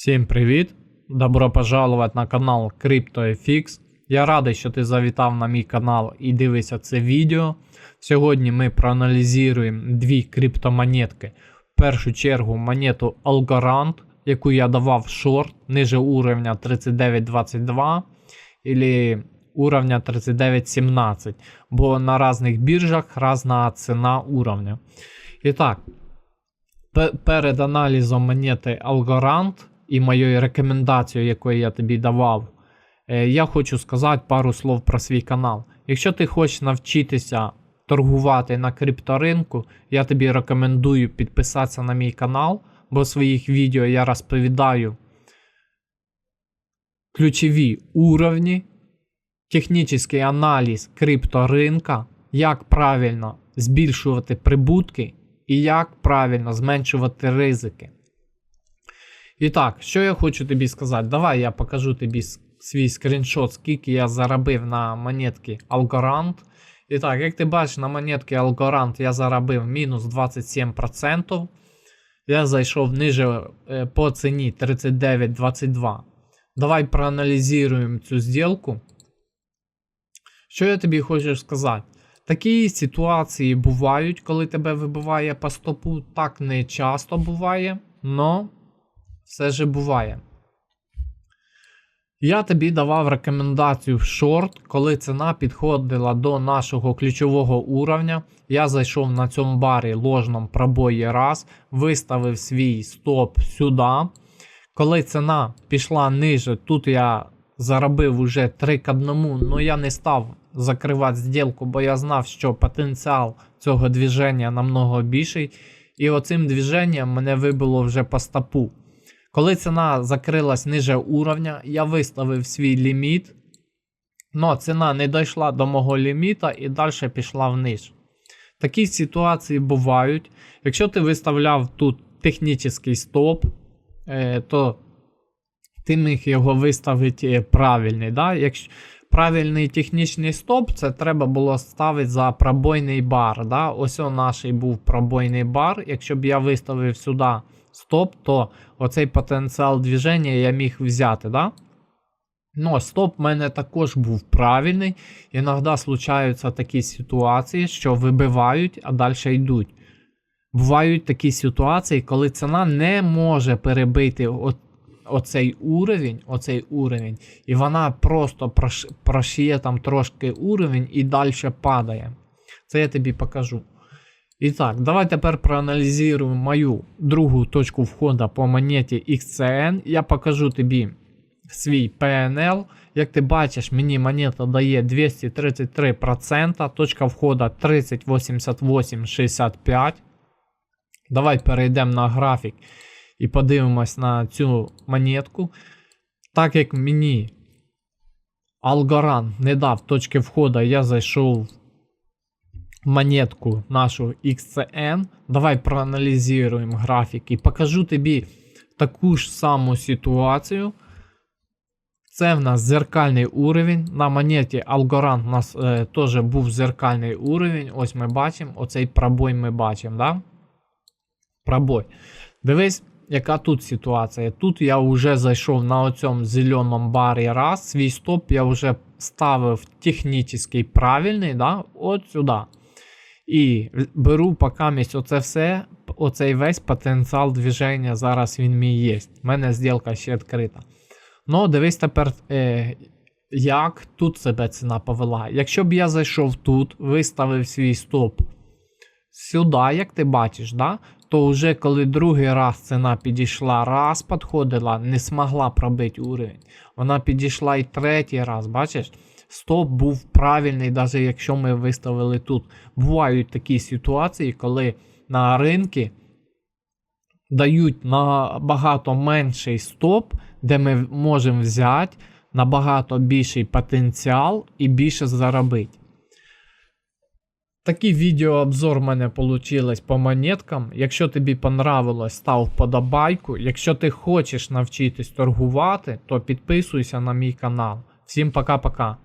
Всім привіт! Добро пожаловать на канал CryptoFX. Я радий, що ти завітав на мій канал і дивишся це відео. Сьогодні ми проаналізуємо дві криптомонетки. В першу чергу монету Algorand, яку я давав шорт ниже уровня 39.22 или уровня 39.17, бо на різних біржах різна ціна уровня. І так, перед аналізом монети Algorand і моєю рекомендацією, яку я тобі давав, е, я хочу сказати пару слов про свій канал. Якщо ти хочеш навчитися торгувати на крипторинку, я тобі рекомендую підписатися на мій канал, бо в своїх відео я розповідаю ключові уровні, технічний аналіз крипторинка, як правильно збільшувати прибутки і як правильно зменшувати ризики. І так, що я хочу тобі сказати? Давай я покажу тобі свій скріншот, скільки я заробив на монетки Algorand. І так, як ти бачиш, на монетки Algorand я заробив мінус 27%. Я зайшов ниже е, по ціні 39.22. Давай проаналізуємо цю зділку. Що я тобі хочу сказати? Такі ситуації бувають, коли тебе вибиває по стопу. Так не часто буває, но все же буває. Я тобі давав рекомендацію в шорт, коли ціна підходила до нашого ключового уровня. Я зайшов на цьому барі ложном пробої раз, виставив свій стоп сюди. Коли ціна пішла ниже, тут я заробив уже 3 к 1, але я не став закривати зділку, бо я знав, що потенціал цього движення намного більший. І оцим движенням мене вибило вже по стопу. Коли ціна закрилась ниже уровня, я виставив свій ліміт. Но ціна не дійшла до мого ліміта і далі пішла вниз. Такі ситуації бувають. Якщо ти виставляв тут технічний стоп, е, то ти міг його виставити правильний. Да? Якщо правильний технічний стоп, це треба було ставити за пробойний бар. Да? Ось наш був пробойний бар. Якщо б я виставив сюди стоп, то оцей потенціал движення я міг взяти. Да? Ну, стоп в мене також був правильний. Іноді случаються такі ситуації, що вибивають, а далі йдуть. Бувають такі ситуації, коли ціна не може перебити о- оцей уровень, оцей уровень, і вона просто прош- прошиє там трошки уровень і далі падає. Це я тобі покажу. І так, давай тепер проаналізуємо мою другу точку входу по монеті XCN. Я покажу тобі свій PNL. Як ти бачиш, мені монета дає 233%, точка входу 308865. Давай перейдемо на графік і подивимось на цю монетку. Так як мені Algorand не дав точки входу, я зайшов монетку нашу XCN. Давай проаналізуємо графік і покажу тобі таку ж саму ситуацію. Це в нас зеркальний уровень. На монеті Algorand у нас е, теж був зеркальний уровень. Ось ми бачимо, оцей пробой ми бачимо. Да? Пробой. Дивись, яка тут ситуація. Тут я вже зайшов на оцьому зеленому барі раз. Свій стоп я вже ставив технічний правильний, да? от сюди. І беру поки місць оце все, оцей весь потенціал движення. Зараз він мій є. У мене зділка ще відкрита. Ну, дивись тепер, е, як тут себе ціна повела. Якщо б я зайшов тут, виставив свій стоп сюди, як ти бачиш, да? то вже коли другий раз ціна підійшла, раз підходила, не змогла пробити уровень. Вона підійшла і третій раз, бачиш? Стоп був правильний, навіть якщо ми виставили тут. Бувають такі ситуації, коли на ринку дають набагато менший стоп, де ми можемо взяти набагато більший потенціал і більше заробити. Такий відеообзор в мене вийшло по монеткам. Якщо тобі понравилось, став вподобайку. Якщо ти хочеш навчитись торгувати, то підписуйся на мій канал. Всім пока-пока.